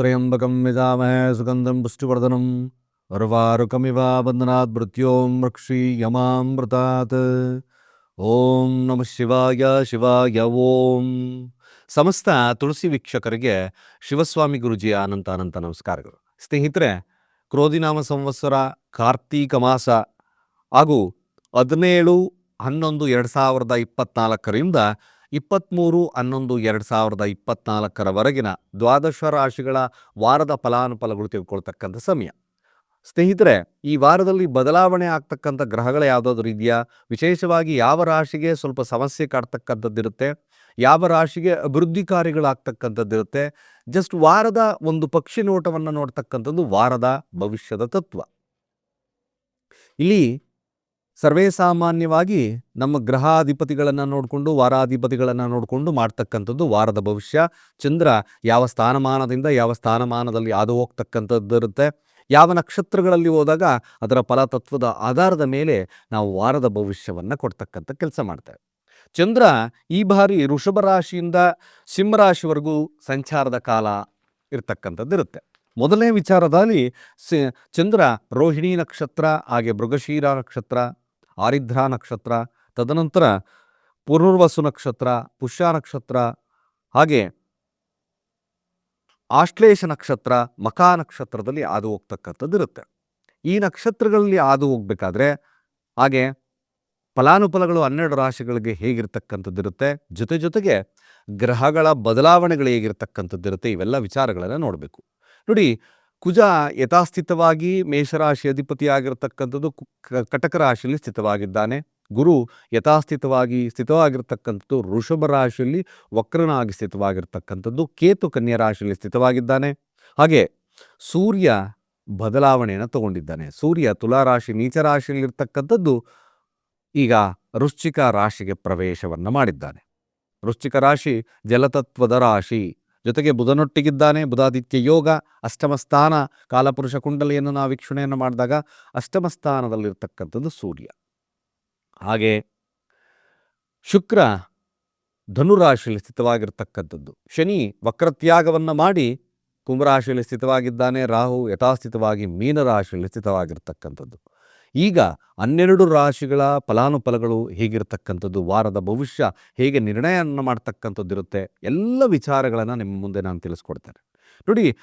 ತ್ರ್ಯಂಬಕಂ ಯಜಾಮಹೇ ಸುಗಂಧಂ ಪುಷ್ಟಿವರ್ಧನಂ ಉರ್ವಾರುಕಮಿವ बन्धनात् ರಕ್ಷಿ ಯಮಾಮೃತಾತ್ ಓಂ ನಮಃ ಶಿವಾಯ ಶಿವಾಯ ಓಂ ಸಮಸ್ತ ತುಳಸಿ ವೀಕ್ಷಕರಿಗೆ ಶಿವಸ್ವಾಮಿ ಗುರುಜಿಯ ಅನಂತ ಅನಂತ ನಮಸ್ಕಾರಗಳು. ಸ್ನೇಹಿತರೆ, ಕ್ರೋಧಿನಾಮ ಸಂವತ್ಸರ ಕಾರ್ತೀಕ ಮಾಸ ಹಾಗೂ ಹದಿನೇಳು, ಹನ್ನೊಂದು, ಎರಡು ಸಾವಿರದ ಇಪ್ಪತ್ನಾಲ್ಕರಿಂದ ಇಪ್ಪತ್ತ್ಮೂರು ಹನ್ನೊಂದು, ಎರಡು ಸಾವಿರದ ಇಪ್ಪತ್ನಾಲ್ಕರವರೆಗಿನ ದ್ವಾದಶ ರಾಶಿಗಳ ವಾರದ ಫಲಾನುಫಲಗಳು ತಿಳ್ಕೊಳ್ತಕ್ಕಂಥ ಸಮಯ. ಸ್ನೇಹಿತರೆ, ಈ ವಾರದಲ್ಲಿ ಬದಲಾವಣೆ ಆಗ್ತಕ್ಕಂಥ ಗ್ರಹಗಳು ಯಾವುದಾದ್ರೂ ಇದೆಯಾ? ವಿಶೇಷವಾಗಿ ಯಾವ ರಾಶಿಗೆ ಸ್ವಲ್ಪ ಸಮಸ್ಯೆ ಕಾಡ್ತಕ್ಕಂಥದ್ದಿರುತ್ತೆ? ಯಾವ ರಾಶಿಗೆ ಅಭಿವೃದ್ಧಿ ಕಾರ್ಯಗಳಾಗ್ತಕ್ಕಂಥದ್ದಿರುತ್ತೆ ಜಸ್ಟ್ ವಾರದ ಒಂದು ಪಕ್ಷಿ ನೋಟವನ್ನು ನೋಡ್ತಕ್ಕಂಥದ್ದು ವಾರದ ಭವಿಷ್ಯದ ತತ್ವ. ಇಲ್ಲಿ ಸರ್ವೇ ಸಾಮಾನ್ಯವಾಗಿ ನಮ್ಮ ಗ್ರಹಾಧಿಪತಿಗಳನ್ನು ನೋಡಿಕೊಂಡು, ವಾರಾಧಿಪತಿಗಳನ್ನು ನೋಡಿಕೊಂಡು ಮಾಡ್ತಕ್ಕಂಥದ್ದು ವಾರದ ಭವಿಷ್ಯ. ಚಂದ್ರ ಯಾವ ಸ್ಥಾನಮಾನದಿಂದ ಯಾವ ಸ್ಥಾನಮಾನದಲ್ಲಿ ಹಾದು ಹೋಗ್ತಕ್ಕಂಥದ್ದು ಇರುತ್ತೆ. ಯಾವ ನಕ್ಷತ್ರಗಳಲ್ಲಿ ಹೋದಾಗ ಅದರ ಫಲತತ್ವದ ಆಧಾರದ ಮೇಲೆ ನಾವು ವಾರದ ಭವಿಷ್ಯವನ್ನು ಕೊಡ್ತಕ್ಕಂಥ ಕೆಲಸ ಮಾಡ್ತೇವೆ. ಚಂದ್ರ ಈ ಬಾರಿ ಋಷಭ ರಾಶಿಯಿಂದ ಸಿಂಹರಾಶಿವರೆಗೂ ಸಂಚಾರದ ಕಾಲ ಇರ್ತಕ್ಕಂಥದ್ದು ಇರುತ್ತೆ. ಮೊದಲನೇ ವಿಚಾರದಲ್ಲಿ ಚಂದ್ರ ರೋಹಿಣಿ ನಕ್ಷತ್ರ ಹಾಗೆ ಮೃಗಶೀರ ನಕ್ಷತ್ರ ಆರಿದ್ರಾ ನಕ್ಷತ್ರ, ತದನಂತರ ಪುನರ್ವಸು ನಕ್ಷತ್ರ, ಪುಷ್ಯ ನಕ್ಷತ್ರ, ಹಾಗೆ ಆಶ್ಲೇಷ ನಕ್ಷತ್ರ, ಮಕಾ ನಕ್ಷತ್ರದಲ್ಲಿ ಹಾದು ಹೋಗ್ತಕ್ಕಂಥದ್ದು ಇರುತ್ತೆ. ಈ ನಕ್ಷತ್ರಗಳಲ್ಲಿ ಹಾದು ಹೋಗ್ಬೇಕಾದ್ರೆ ಹಾಗೆ ಫಲಾನುಫಲಗಳು ಹನ್ನೆರಡು ರಾಶಿಗಳಿಗೆ ಹೇಗಿರ್ತಕ್ಕಂಥದ್ದು ಇರುತ್ತೆ? ಜೊತೆ ಜೊತೆಗೆ ಗ್ರಹಗಳ ಬದಲಾವಣೆಗಳು ಹೇಗಿರ್ತಕ್ಕಂಥದ್ದು ಇರುತ್ತೆ? ಇವೆಲ್ಲ ವಿಚಾರಗಳನ್ನು ನೋಡಬೇಕು. ನೋಡಿ ಕುಜ ಯಥಾಸ್ಥಿತವಾಗಿ ಮೇಷರಾಶಿ ಅಧಿಪತಿಯಾಗಿರ್ತಕ್ಕಂಥದ್ದು ಕಟಕ ರಾಶಿಯಲ್ಲಿ ಸ್ಥಿತವಾಗಿದ್ದಾನೆ. ಗುರು ಯಥಾಸ್ಥಿತವಾಗಿ ಸ್ಥಿತವಾಗಿರ್ತಕ್ಕಂಥದ್ದು ಋಷಭ ರಾಶಿಯಲ್ಲಿ ವಕ್ರನಾಗಿ ಸ್ಥಿತವಾಗಿರ್ತಕ್ಕಂಥದ್ದು ಕೇತು ಕನ್ಯಾ ರಾಶಿಯಲ್ಲಿ ಸ್ಥಿತವಾಗಿದ್ದಾನೆ. ಹಾಗೆ ಸೂರ್ಯ ಬದಲಾವಣೆಯನ್ನು ತಗೊಂಡಿದ್ದಾನೆ. ಸೂರ್ಯ ತುಲಾರಾಶಿ ನೀಚ ರಾಶಿಯಲ್ಲಿರ್ತಕ್ಕಂಥದ್ದು ಈಗ ವೃಶ್ಚಿಕ ರಾಶಿಗೆ ಪ್ರವೇಶವನ್ನು ಮಾಡಿದ್ದಾನೆ. ವೃಶ್ಚಿಕ ರಾಶಿ ಜಲತತ್ವದ ರಾಶಿ. ಜೊತೆಗೆ ಬುಧನೊಟ್ಟಿಗಿದ್ದಾನೆ. ಬುಧಾದಿತ್ಯ ಯೋಗ, ಅಷ್ಟಮ ಸ್ಥಾನ, ಕಾಲಪುರುಷ ಕುಂಡಲಿಯನ್ನು ನಾವು ವೀಕ್ಷಣೆಯನ್ನು ಮಾಡಿದಾಗ ಅಷ್ಟಮ ಸ್ಥಾನದಲ್ಲಿರ್ತಕ್ಕಂಥದ್ದು ಸೂರ್ಯ. ಹಾಗೆ ಶುಕ್ರ ಧನುರಾಶಿಯಲ್ಲಿ ಸ್ಥಿತವಾಗಿರ್ತಕ್ಕಂಥದ್ದು. ಶನಿ ವಕ್ರತ್ಯಾಗವನ್ನು ಮಾಡಿ ಕುಂಭರಾಶಿಯಲ್ಲಿ ಸ್ಥಿತವಾಗಿದ್ದಾನೆ. ರಾಹು ಯಥಾಸ್ಥಿತವಾಗಿ ಮೀನರಾಶಿಯಲ್ಲಿ ಸ್ಥಿತವಾಗಿರ್ತಕ್ಕಂಥದ್ದು. ಈಗ ಹನ್ನೆರಡು ರಾಶಿಗಳ ಫಲಾನುಫಲಗಳು ಹೇಗಿರತಕ್ಕಂಥದ್ದು, ವಾರದ ಭವಿಷ್ಯ ಹೇಗೆ ನಿರ್ಣಯವನ್ನು ಮಾಡ್ತಕ್ಕಂಥದ್ದಿರುತ್ತೆ ಎಲ್ಲ ವಿಚಾರಗಳನ್ನು ನಿಮ್ಮ ಮುಂದೆ ನಾನು ತಿಳಿಸ್ಕೊಡ್ತೇನೆ. ನೋಡಿ,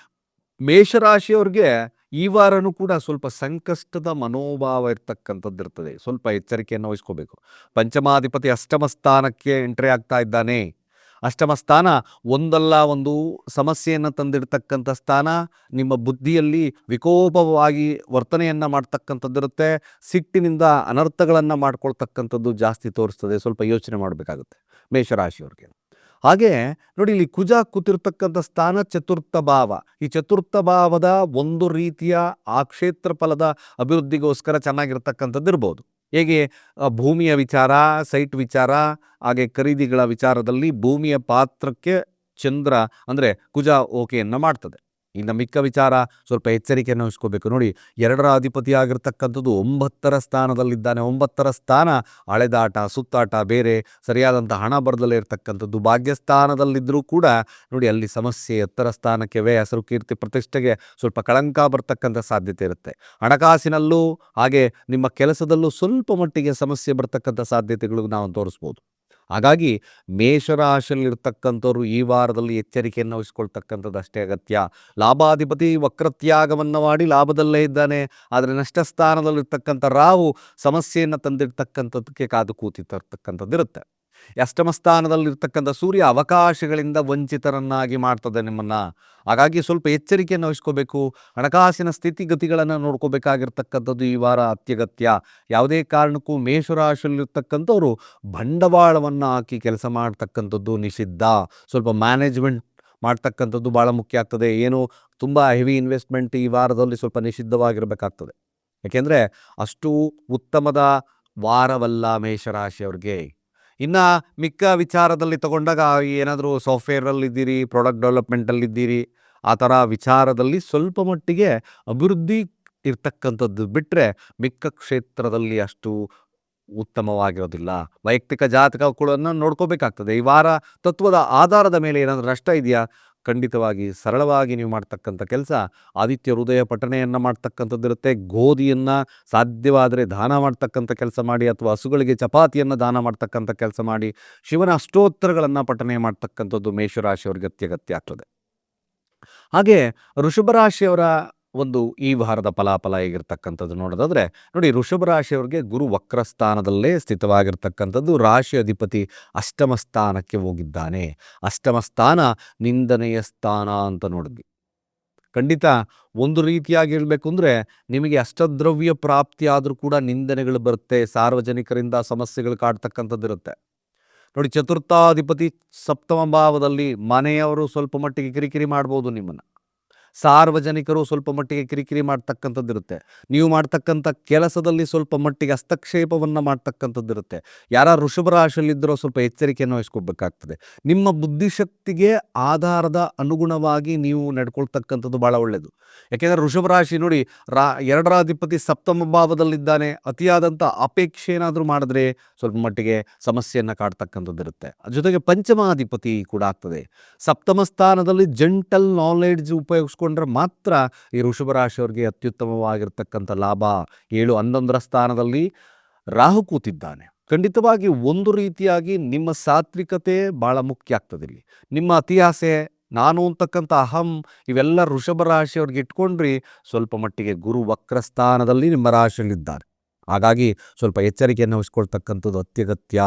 ಮೇಷರಾಶಿಯವ್ರಿಗೆ ಈ ವಾರನೂ ಕೂಡ ಸ್ವಲ್ಪ ಸಂಕಷ್ಟದ ಮನೋಭಾವ ಇರ್ತಕ್ಕಂಥದ್ದು ಇರ್ತದೆ. ಸ್ವಲ್ಪ ಎಚ್ಚರಿಕೆಯನ್ನು ವಹಿಸ್ಕೋಬೇಕು. ಪಂಚಮಾಧಿಪತಿ ಅಷ್ಟಮ ಸ್ಥಾನಕ್ಕೆ ಎಂಟ್ರಿ ಆಗ್ತಾ ಇದ್ದಾನೆ. ಅಷ್ಟಮ ಸ್ಥಾನ, ಒಂದಲ್ಲ ಒಂದು ಸಮಸ್ಯೆಯನ್ನು ತಂದಿಡ್ತಕ್ಕಂಥ ಸ್ಥಾನ, ನಿಮ್ಮ ಬುದ್ಧಿಯಲ್ಲಿ ವಿಕೋಪವಾಗಿ ವರ್ತನೆಯನ್ನು ಮಾಡ್ತಕ್ಕಂಥದ್ದಿರುತ್ತೆ, ಸಿಟ್ಟಿನಿಂದ ಅನರ್ಥಗಳನ್ನು ಮಾಡ್ಕೊಳ್ತಕ್ಕಂಥದ್ದು ಜಾಸ್ತಿ ತೋರಿಸ್ತದೆ. ಸ್ವಲ್ಪ ಯೋಚನೆ ಮಾಡಬೇಕಾಗುತ್ತೆ ಮೇಷರಾಶಿಯವ್ರಿಗೆ. ಹಾಗೆ ನೋಡಿ ಇಲ್ಲಿ ಕುಜ ಕೂತಿರ್ತಕ್ಕಂಥ ಸ್ಥಾನ ಚತುರ್ಥ ಭಾವ. ಈ ಚತುರ್ಥ ಭಾವದ ಒಂದು ರೀತಿಯ ಆ ಕ್ಷೇತ್ರ ಫಲದ ಅಭಿವೃದ್ಧಿಗೋಸ್ಕರ ಚೆನ್ನಾಗಿರ್ತಕ್ಕಂಥದ್ದು ಇರ್ಬೋದು ಹೇಗೆ ಭೂಮಿಯ ವಿಚಾರ, ಸೈಟ್ ವಿಚಾರ, ಹಾಗೆ ಖರೀದಿಗಳ ವಿಚಾರದಲ್ಲಿ ಭೂಮಿಯ ಪಾತ್ರಕ್ಕೆ ಚಂದ್ರ ಅಂದರೆ ಕುಜ ಓಕೆಯನ್ನು ಮಾಡ್ತದೆ. ಇನ್ನು ಮಿಕ್ಕ ವಿಚಾರ ಸ್ವಲ್ಪ ಎಚ್ಚರಿಕೆಯನ್ನು ವಹಿಸ್ಕೋಬೇಕು. ನೋಡಿ, ಎರಡರ ಅಧಿಪತಿಯಾಗಿರ್ತಕ್ಕಂಥದ್ದು ಒಂಬತ್ತರ ಸ್ಥಾನದಲ್ಲಿದ್ದಾನೆ. ಒಂಬತ್ತರ ಸ್ಥಾನ ಅಳೆದಾಟ, ಸುತ್ತಾಟ, ಬೇರೆ ಸರಿಯಾದಂಥ ಹಣ ಬರದಲ್ಲೇ ಇರತಕ್ಕಂಥದ್ದು. ಭಾಗ್ಯಸ್ಥಾನದಲ್ಲಿದ್ದರೂ ಕೂಡ, ನೋಡಿ, ಅಲ್ಲಿ ಸಮಸ್ಯೆ ಎತ್ತರ ಸ್ಥಾನಕ್ಕೆ ವೇ ಹೆಸರು, ಕೀರ್ತಿ, ಪ್ರತಿಷ್ಠೆಗೆ ಸ್ವಲ್ಪ ಕಳಂಕ ಬರ್ತಕ್ಕಂಥ ಸಾಧ್ಯತೆ ಇರುತ್ತೆ. ಹಣಕಾಸಿನಲ್ಲೂ, ಹಾಗೆ ನಿಮ್ಮ ಕೆಲಸದಲ್ಲೂ ಸ್ವಲ್ಪ ಮಟ್ಟಿಗೆ ಸಮಸ್ಯೆ ಬರ್ತಕ್ಕಂಥ ಸಾಧ್ಯತೆಗಳು ನಾವು ತೋರಿಸ್ಬೋದು. ಹಾಗಾಗಿ ಮೇಷರಾಶಿಯಲ್ಲಿರ್ತಕ್ಕಂಥವ್ರು ಈ ವಾರದಲ್ಲಿ ಎಚ್ಚರಿಕೆಯನ್ನು ವಹಿಸ್ಕೊಳ್ತಕ್ಕಂಥದ್ದು ಅಷ್ಟೇ ಅಗತ್ಯ. ಲಾಭಾಧಿಪತಿ ವಕ್ರತ್ಯಾಗವನ್ನು ಮಾಡಿ ಲಾಭದಲ್ಲೇ ಇದ್ದಾನೆ. ಆದರೆ ನಷ್ಟ ಸ್ಥಾನದಲ್ಲಿರ್ತಕ್ಕಂಥ ರಾಹು ಸಮಸ್ಯೆಯನ್ನು ತಂದಿರ್ತಕ್ಕಂಥದ್ದಕ್ಕೆ ಕಾದು ಕೂತಿರ್ತಕ್ಕಂಥದ್ದು ಇರುತ್ತೆ ಅಷ್ಟಮ ಸ್ಥಾನದಲ್ಲಿರ್ತಕ್ಕಂಥ ಸೂರ್ಯ ಅವಕಾಶಗಳಿಂದ ವಂಚಿತರನ್ನಾಗಿ ಮಾಡ್ತದೆ ನಿಮ್ಮನ್ನು. ಹಾಗಾಗಿ ಸ್ವಲ್ಪ ಎಚ್ಚರಿಕೆಯನ್ನು ವಹಿಸ್ಕೋಬೇಕು, ಹಣಕಾಸಿನ ಸ್ಥಿತಿಗತಿಗಳನ್ನು ನೋಡ್ಕೋಬೇಕಾಗಿರ್ತಕ್ಕಂಥದ್ದು ಈ ವಾರ ಅತ್ಯಗತ್ಯ. ಯಾವುದೇ ಕಾರಣಕ್ಕೂ ಮೇಷರಾಶಿಯಲ್ಲಿರ್ತಕ್ಕಂಥವ್ರು ಬಂಡವಾಳವನ್ನು ಹಾಕಿ ಕೆಲಸ ಮಾಡ್ತಕ್ಕಂಥದ್ದು ನಿಷಿದ್ಧ. ಸ್ವಲ್ಪ ಮ್ಯಾನೇಜ್ಮೆಂಟ್ ಮಾಡ್ತಕ್ಕಂಥದ್ದು ಭಾಳ ಮುಖ್ಯ ಆಗ್ತದೆ. ಏನು ತುಂಬ ಹೆವಿ ಇನ್ವೆಸ್ಟ್ಮೆಂಟ್ ಈ ವಾರದಲ್ಲಿ ಸ್ವಲ್ಪ ನಿಷಿದ್ಧವಾಗಿರಬೇಕಾಗ್ತದೆ. ಯಾಕೆಂದರೆ ಅಷ್ಟು ಉತ್ತಮದ ವಾರವಲ್ಲ ಮೇಷರಾಶಿಯವ್ರಿಗೆ. ಇನ್ನು ಮಿಕ್ಕ ವಿಚಾರದಲ್ಲಿ ತಗೊಂಡಾಗ ಏನಾದರೂ ಸಾಫ್ಟ್ವೇರಲ್ಲಿದ್ದೀರಿ ಪ್ರಾಡಕ್ಟ್ ಡೆವಲಪ್ಮೆಂಟಲ್ಲಿದ್ದೀರಿ ಆ ಥರ ವಿಚಾರದಲ್ಲಿ ಸ್ವಲ್ಪ ಮಟ್ಟಿಗೆ ಅಭಿವೃದ್ಧಿ ಇರ್ತಕ್ಕಂಥದ್ದು ಬಿಟ್ಟರೆ ಮಿಕ್ಕ ಕ್ಷೇತ್ರದಲ್ಲಿ ಅಷ್ಟು ಉತ್ತಮವಾಗಿರೋದಿಲ್ಲ. ವೈಯಕ್ತಿಕ ಜಾತಕಗಳನ್ನು ನೋಡ್ಕೋಬೇಕಾಗ್ತದೆ. ಈ ವಾರ ತತ್ವದ ಆಧಾರದ ಮೇಲೆ ಏನಾದರೂ ನಷ್ಟ ಇದೆಯಾ? ಖಂಡಿತವಾಗಿ ಸರಳವಾಗಿ ನೀವು ಮಾಡ್ತಕ್ಕಂಥ ಕೆಲಸ, ಆದಿತ್ಯ ಹೃದಯ ಪಠಣೆಯನ್ನು ಮಾಡ್ತಕ್ಕಂಥದ್ದಿರುತ್ತೆ, ಗೋಧಿಯನ್ನು ಸಾಧ್ಯವಾದರೆ ದಾನ ಮಾಡ್ತಕ್ಕಂಥ ಕೆಲಸ ಮಾಡಿ, ಅಥವಾ ಹಸುಗಳಿಗೆ ಚಪಾತಿಯನ್ನು ದಾನ ಮಾಡ್ತಕ್ಕಂಥ ಕೆಲಸ ಮಾಡಿ, ಶಿವನ ಅಷ್ಟೋತ್ತರಗಳನ್ನು ಪಠನೆ ಮಾಡ್ತಕ್ಕಂಥದ್ದು ಮೇಷರಾಶಿಯವ್ರಿಗೆ ಅತ್ಯಗತ್ಯ ಆಗ್ತದೆ. ಹಾಗೆ ವೃಷಭ ರಾಶಿಯವರ ಒಂದು ಈ ವಾರದ ಫಲಾಫಲ ಆಗಿರ್ತಕ್ಕಂಥದ್ದು ನೋಡೋದಾದ್ರೆ, ನೋಡಿ ಋಷಭ ರಾಶಿಯವರಿಗೆ ಗುರು ವಕ್ರ ಸ್ಥಾನದಲ್ಲೇ ಸ್ಥಿತವಾಗಿರ್ತಕ್ಕಂಥದ್ದು ರಾಶಿ ಅಧಿಪತಿ ಅಷ್ಟಮ ಸ್ಥಾನಕ್ಕೆ ಹೋಗಿದ್ದಾನೆ. ಅಷ್ಟಮ ಸ್ಥಾನ ನಿಂದನೆಯ ಸ್ಥಾನ ಅಂತ ನೋಡಿದ್ವಿ. ಖಂಡಿತ ಒಂದು ರೀತಿಯಾಗಿ ಹೇಳಬೇಕು ಅಂದರೆ, ನಿಮಗೆ ಅಷ್ಟದ್ರವ್ಯ ಪ್ರಾಪ್ತಿ ಆದರೂ ಕೂಡ ನಿಂದನೆಗಳು ಬರುತ್ತೆ, ಸಾರ್ವಜನಿಕರಿಂದ ಸಮಸ್ಯೆಗಳು ಕಾಡ್ತಕ್ಕಂಥದ್ದಿರುತ್ತೆ. ನೋಡಿ ಚತುರ್ಥಾಧಿಪತಿ ಸಪ್ತಮ ಭಾವದಲ್ಲಿ ಮನೆಯವರು ಸ್ವಲ್ಪ ಮಟ್ಟಿಗೆ ಕಿರಿಕಿರಿ ಮಾಡ್ಬೋದು ನಿಮ್ಮನ್ನು. ಸಾರ್ವಜನಿಕರು ಸ್ವಲ್ಪ ಮಟ್ಟಿಗೆ ಕಿರಿಕಿರಿ ಮಾಡ್ತಕ್ಕಂಥದ್ದಿರುತ್ತೆ ನೀವು ಮಾಡ್ತಕ್ಕಂಥ ಕೆಲಸದಲ್ಲಿ ಸ್ವಲ್ಪ ಮಟ್ಟಿಗೆ ಹಸ್ತಕ್ಷೇಪವನ್ನು ಮಾಡ್ತಕ್ಕಂಥದ್ದಿರುತ್ತೆ. ಯಾರ ಋಷಭ ರಾಶಿಯಲ್ಲಿದ್ದರೋ ಸ್ವಲ್ಪ ಎಚ್ಚರಿಕೆಯನ್ನು ವಹಿಸ್ಕೋಬೇಕಾಗ್ತದೆ ನಿಮ್ಮ ಬುದ್ಧಿಶಕ್ತಿಗೆ ಆಧಾರದ ಅನುಗುಣವಾಗಿ ನೀವು ನಡ್ಕೊಳ್ತಕ್ಕಂಥದ್ದು ಭಾಳ ಒಳ್ಳೆಯದು ಯಾಕೆಂದರೆ ಋಷಭ ರಾಶಿ ನೋಡಿ, ರಾ ಎರಡರ ಅಧಿಪತಿ ಸಪ್ತಮ ಭಾವದಲ್ಲಿದ್ದಾನೆ. ಅತಿಯಾದಂಥ ಅಪೇಕ್ಷೆ ಏನಾದರೂ ಮಾಡಿದ್ರೆ ಸ್ವಲ್ಪ ಮಟ್ಟಿಗೆ ಸಮಸ್ಯೆಯನ್ನು ಕಾಡ್ತಕ್ಕಂಥದ್ದಿರುತ್ತೆ. ಜೊತೆಗೆ ಪಂಚಮಾಧಿಪತಿ ಕೂಡ ಆಗ್ತದೆ. ಸಪ್ತಮ ಸ್ಥಾನದಲ್ಲಿ ಜಂಟಲ್ ನಾಲೆಡ್ಜ್ ಉಪಯೋಗಿಸ್ಕೊಂಡ್ರೆ ಮಾತ್ರ ಈ ವೃಷಭ ರಾಶಿಯವರಿಗೆ ಅತ್ಯುತ್ತಮವಾಗಿರ್ತಕ್ಕಂಥ ಲಾಭ. ಏಳು ಹನ್ನೊಂದರ ಸ್ಥಾನದಲ್ಲಿ ರಾಹು ಕೂತಿದ್ದಾನೆ. ಖಂಡಿತವಾಗಿ ಒಂದು ರೀತಿಯಾಗಿ ನಿಮ್ಮ ಸಾತ್ವಿಕತೆ ಭಾಳ ಮುಖ್ಯ ಆಗ್ತದೆ ಇಲ್ಲಿ. ನಿಮ್ಮ ಅತಿಯಾಸೆ ನಾನು ಅಂತಕ್ಕಂಥ ಅಹಂ ಇವೆಲ್ಲ ವೃಷಭ ರಾಶಿಯವ್ರಿಗೆ ಇಟ್ಕೊಂಡ್ರಿ ಸ್ವಲ್ಪ ಮಟ್ಟಿಗೆ ಗುರು ವಕ್ರ ಸ್ಥಾನದಲ್ಲಿ ನಿಮ್ಮ ರಾಶಿಯಲ್ಲಿದ್ದಾರೆ. ಹಾಗಾಗಿ ಸ್ವಲ್ಪ ಎಚ್ಚರಿಕೆಯನ್ನು ವಹಿಸ್ಕೊಳ್ತಕ್ಕಂಥದ್ದು ಅತ್ಯಗತ್ಯ.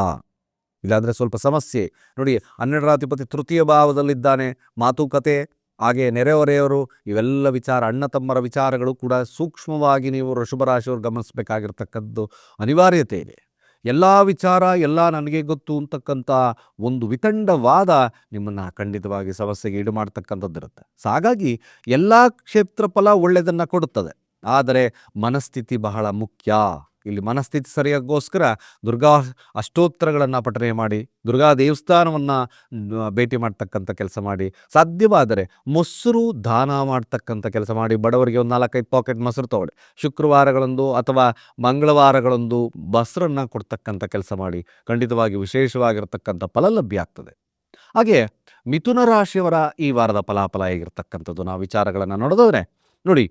ಇಲ್ಲಾಂದರೆ ಸ್ವಲ್ಪ ಸಮಸ್ಯೆ. ನೋಡಿ ಹನ್ನೆರಡರಾಧಿಪತಿ ತೃತೀಯ ಭಾವದಲ್ಲಿದ್ದಾನೆ. ಮಾತುಕತೆ ಹಾಗೆ ನೆರೆಹೊರೆಯವರು ಇವೆಲ್ಲ ವಿಚಾರ, ಅಣ್ಣ ತಮ್ಮರ ವಿಚಾರಗಳು ಕೂಡ ಸೂಕ್ಷ್ಮವಾಗಿ ನೀವು ವೃಷಭ ರಾಶಿಯವರು ಗಮನಿಸಬೇಕಾಗಿರ್ತಕ್ಕದ್ದು ಅನಿವಾರ್ಯತೆ ಇದೆ. ಎಲ್ಲ ವಿಚಾರ, ಎಲ್ಲ ನನಗೆ ಗೊತ್ತು ಅಂತಕ್ಕಂಥ ಒಂದು ವಿತಂಡವಾದ ನಿಮ್ಮನ್ನು ಖಂಡಿತವಾಗಿ ಸಮಸ್ಯೆಗೆ ಈಡು ಮಾಡ್ತಕ್ಕಂಥದ್ದಿರುತ್ತೆ ಹಾಗಾಗಿ ಎಲ್ಲ ಕ್ಷೇತ್ರಫಲ ಒಳ್ಳೆಯದನ್ನು ಕೊಡುತ್ತದೆ. ಆದರೆ ಮನಸ್ಥಿತಿ ಬಹಳ ಮುಖ್ಯ. ಇಲ್ಲಿ ಮನಸ್ಥಿತಿ ಸರಿಯಾಗೋಸ್ಕರ ದುರ್ಗಾ ಅಷ್ಟೋತ್ತರಗಳನ್ನು ಪಠನೆ ಮಾಡಿ, ದುರ್ಗಾ ದೇವಸ್ಥಾನವನ್ನು ಭೇಟಿ ಮಾಡ್ತಕ್ಕಂಥ ಕೆಲಸ ಮಾಡಿ. ಸಾಧ್ಯವಾದರೆ ಮೊಸರು ದಾನ ಮಾಡ್ತಕ್ಕಂಥ ಕೆಲಸ ಮಾಡಿ. ಬಡವರಿಗೆ ಒಂದು ನಾಲ್ಕೈದು ಪಾಕೆಟ್ ಮೊಸರು ತಗೊಳ್ಳಿ. ಶುಕ್ರವಾರಗಳಂದು ಅಥವಾ ಮಂಗಳವಾರಗಳಂದು ಬಸ್ರನ್ನು ಕೊಡ್ತಕ್ಕಂಥ ಕೆಲಸ ಮಾಡಿ. ಖಂಡಿತವಾಗಿ ವಿಶೇಷವಾಗಿರ್ತಕ್ಕಂಥ ಫಲ ಲಭ್ಯ ಆಗ್ತದೆ. ಹಾಗೆ ಮಿಥುನ ರಾಶಿಯವರ ಈ ವಾರದ ಫಲಾಫಲ ಹೇಗಿರ್ತಕ್ಕಂಥದ್ದು? ನಾವು ವಿಚಾರಗಳನ್ನು ನೋಡಿದ್ರೆ ನೋಡಿ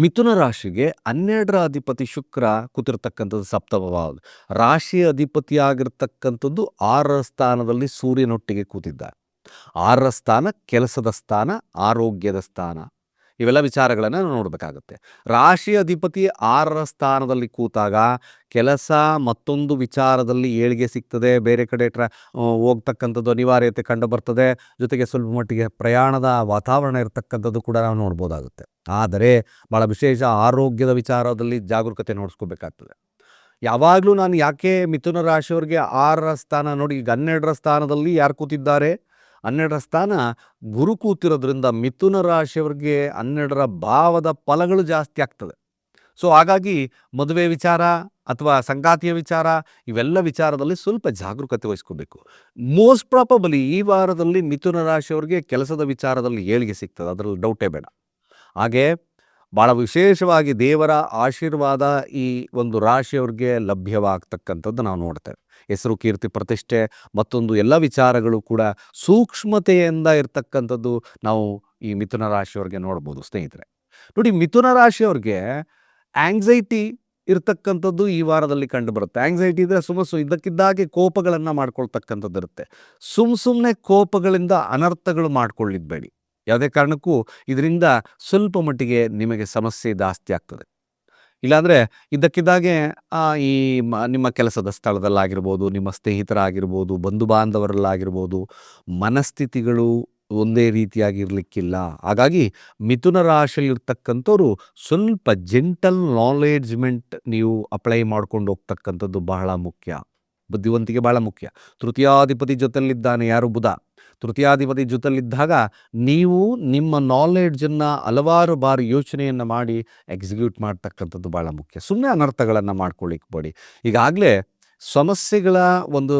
ಮಿಥುನ ರಾಶಿಗೆ ಹನ್ನೆರಡರ ಅಧಿಪತಿ ಶುಕ್ರ ಕೂತಿರ್ತಕ್ಕಂಥದ್ದು ಸಪ್ತಮ ರಾಶಿ ಅಧಿಪತಿಯಾಗಿರ್ತಕ್ಕಂಥದ್ದು ಆರರ ಸ್ಥಾನದಲ್ಲಿ ಸೂರ್ಯನೊಟ್ಟಿಗೆ ಕೂತಿದ್ದ. ಆರರ ಸ್ಥಾನ ಕೆಲಸದ ಸ್ಥಾನ, ಆರೋಗ್ಯದ ಸ್ಥಾನ. ಇವೆಲ್ಲ ವಿಚಾರಗಳನ್ನು ನಾವು ನೋಡಬೇಕಾಗುತ್ತೆ. ರಾಶಿ ಅಧಿಪತಿ ಆರರ ಸ್ಥಾನದಲ್ಲಿ ಕೂತಾಗ ಕೆಲಸ ಮತ್ತೊಂದು ವಿಚಾರದಲ್ಲಿ ಏಳಿಗೆ ಸಿಗ್ತದೆ. ಬೇರೆ ಕಡೆ ಟ್ರ ಹೋಗ್ತಕ್ಕಂಥದ್ದು ಅನಿವಾರ್ಯತೆ ಕಂಡು ಬರ್ತದೆ. ಜೊತೆಗೆ ಸ್ವಲ್ಪ ಮಟ್ಟಿಗೆ ಪ್ರಯಾಣದ ವಾತಾವರಣ ಇರತಕ್ಕಂಥದ್ದು ಕೂಡ ನಾವು ನೋಡ್ಬೋದಾಗುತ್ತೆ. ಆದರೆ ಭಾಳ ವಿಶೇಷ ಆರೋಗ್ಯದ ವಿಚಾರದಲ್ಲಿ ಜಾಗರೂಕತೆ ನೋಡಿಸ್ಕೋಬೇಕಾಗ್ತದೆ. ಯಾವಾಗಲೂ ನಾನು ಯಾಕೆ ಮಿಥುನ ರಾಶಿಯವರಿಗೆ ಆರರ ಸ್ಥಾನ ನೋಡಿ ಈಗ ಹನ್ನೆರಡರ ಸ್ಥಾನದಲ್ಲಿ ಯಾರು ಕೂತಿದ್ದಾರೆ? ಹನ್ನೆರಡರ ಸ್ಥಾನ ಗುರು ಕೂತಿರೋದ್ರಿಂದ ಮಿಥುನ ರಾಶಿಯವ್ರಿಗೆ ಹನ್ನೆರಡರ ಭಾವದ ಫಲಗಳು ಜಾಸ್ತಿ ಆಗ್ತದೆ. ಸೊ ಹಾಗಾಗಿ ಮದುವೆ ವಿಚಾರ ಅಥವಾ ಸಂಗಾತಿಯ ವಿಚಾರ ಇವೆಲ್ಲ ವಿಚಾರದಲ್ಲಿ ಸ್ವಲ್ಪ ಜಾಗರೂಕತೆ ವಹಿಸ್ಕೋಬೇಕು. ಮೋಸ್ಟ್ ಪ್ರಾಪಬಲಿ ಈ ವಾರದಲ್ಲಿ ಮಿಥುನ ರಾಶಿಯವ್ರಿಗೆ ಕೆಲಸದ ವಿಚಾರದಲ್ಲಿ ಏಳಿಗೆ ಸಿಗ್ತದೆ. ಅದರಲ್ಲಿ ಡೌಟೇ ಬೇಡ. ಹಾಗೆ ಭಾಳ ವಿಶೇಷವಾಗಿ ದೇವರ ಆಶೀರ್ವಾದ ಈ ಒಂದು ರಾಶಿಯವ್ರಿಗೆ ಲಭ್ಯವಾಗ್ತಕ್ಕಂಥದ್ದು ನಾವು ನೋಡ್ತೇವೆ. ಹೆಸರು, ಕೀರ್ತಿ, ಪ್ರತಿಷ್ಠೆ ಮತ್ತೊಂದು ಎಲ್ಲ ವಿಚಾರಗಳು ಕೂಡ ಸೂಕ್ಷ್ಮತೆಯಿಂದ ಇರ್ತಕ್ಕಂಥದ್ದು ನಾವು ಈ ಮಿಥುನ ರಾಶಿಯವ್ರಿಗೆ ನೋಡ್ಬೋದು ಸ್ನೇಹಿತರೆ. ನೋಡಿ ಮಿಥುನ ರಾಶಿಯವ್ರಿಗೆ ಆಂಗ್ಸೈಟಿ ಇರ್ತಕ್ಕಂಥದ್ದು ಈ ವಾರದಲ್ಲಿ ಕಂಡು ಬರುತ್ತೆ. ಆಂಗ್ಸೈಟಿ ಇದ್ರೆ ಸುಮ್ಮ ಸು ಇದ್ದಕ್ಕಿದ್ದಾಗೆ ಕೋಪಗಳನ್ನು ಮಾಡ್ಕೊಳ್ತಕ್ಕಂಥದ್ದು ಇರುತ್ತೆ ಸುಮ್ ಸುಮ್ಮನೆ ಕೋಪಗಳಿಂದ ಅನರ್ಥಗಳು ಮಾಡ್ಕೊಳ್ಳಿದ್ಬೇಡಿ ಯಾವುದೇ ಕಾರಣಕ್ಕೂ ಇದರಿಂದ ಸ್ವಲ್ಪ ಮಟ್ಟಿಗೆ ನಿಮಗೆ ಸಮಸ್ಯೆ ಜಾಸ್ತಿ ಆಗ್ತದೆ. ಇಲ್ಲಾಂದರೆ ಇದ್ದಕ್ಕಿದ್ದಾಗೆ ಈ ನಿಮ್ಮ ಕೆಲಸದ ಸ್ಥಳದಲ್ಲಾಗಿರ್ಬೋದು, ನಿಮ್ಮ ಸ್ನೇಹಿತರಾಗಿರ್ಬೋದು, ಬಂಧು ಬಾಂಧವರಲ್ಲಾಗಿರ್ಬೋದು, ಮನಸ್ಥಿತಿಗಳು ಒಂದೇ ರೀತಿಯಾಗಿರಲಿಕ್ಕಿಲ್ಲ. ಹಾಗಾಗಿ ಮಿಥುನ ರಾಶಿಯಲ್ಲಿರ್ತಕ್ಕಂಥವ್ರು ಸ್ವಲ್ಪ ಜೆಂಟಲ್ ನಾಲೆಡ್ಜ್ಮೆಂಟ್ ನೀವು ಅಪ್ಲೈ ಮಾಡ್ಕೊಂಡು ಹೋಗ್ತಕ್ಕಂಥದ್ದು ಬಹಳ ಮುಖ್ಯ. ಬುದ್ಧಿವಂತಿಕೆ ಬಹಳ ಮುಖ್ಯ. ತೃತೀಯಾಧಿಪತಿ ಜೊತೆಯಲ್ಲಿದ್ದಾನೆ ಯಾರು ಬುಧ? ತೃತೀಯಾಧಿಪತಿ ಜೊತೆಲಿದ್ದಾಗ ನೀವು ನಿಮ್ಮ ನಾಲೆಡ್ಜನ್ನು ಹಲವಾರು ಬಾರಿ ಯೋಚನೆಯನ್ನು ಮಾಡಿ ಎಕ್ಸಿಕ್ಯೂಟ್ ಮಾಡ್ತಕ್ಕಂಥದ್ದು ಭಾಳ ಮುಖ್ಯ. ಸುಮ್ಮನೆ ಅನರ್ಥಗಳನ್ನು ಮಾಡ್ಕೊಳ್ಳಿಕ್ಕೆ ಬೇಡಿ. ಈಗಾಗಲೇ ಸಮಸ್ಯೆಗಳ ಒಂದು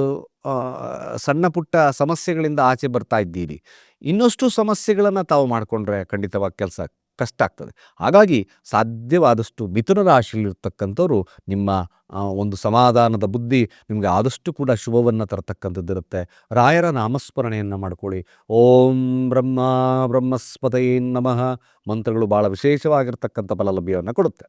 ಸಣ್ಣ ಪುಟ್ಟ ಸಮಸ್ಯೆಗಳಿಂದ ಆಚೆ ಬರ್ತಾ ಇದ್ದೀರಿ. ಇನ್ನಷ್ಟು ಸಮಸ್ಯೆಗಳನ್ನು ತಾವು ಮಾಡಿಕೊಂಡ್ರೆ ಖಂಡಿತವಾಗಿ ಕೆಲಸ ಕಷ್ಟ ಆಗ್ತದೆ. ಹಾಗಾಗಿ ಸಾಧ್ಯವಾದಷ್ಟು ಮಿಥುನ ರಾಶಿಯಲ್ಲಿರ್ತಕ್ಕಂಥವ್ರು ನಿಮ್ಮ ಒಂದು ಸಮಾಧಾನದ ಬುದ್ಧಿ ನಿಮಗೆ ಆದಷ್ಟು ಕೂಡ ಶುಭವನ್ನು ತರತಕ್ಕಂಥದ್ದಿರುತ್ತೆ. ರಾಯರ ನಾಮಸ್ಮರಣೆಯನ್ನು ಮಾಡ್ಕೊಳ್ಳಿ. ಓಂ ಬ್ರಹ್ಮ ಬ್ರಹ್ಮಸ್ಪತಯೇ ನಮಃ ಮಂತ್ರಗಳು ಭಾಳ ವಿಶೇಷವಾಗಿರ್ತಕ್ಕಂಥ ಫಲಲಭ್ಯವನ್ನು ಕೊಡುತ್ತೆ.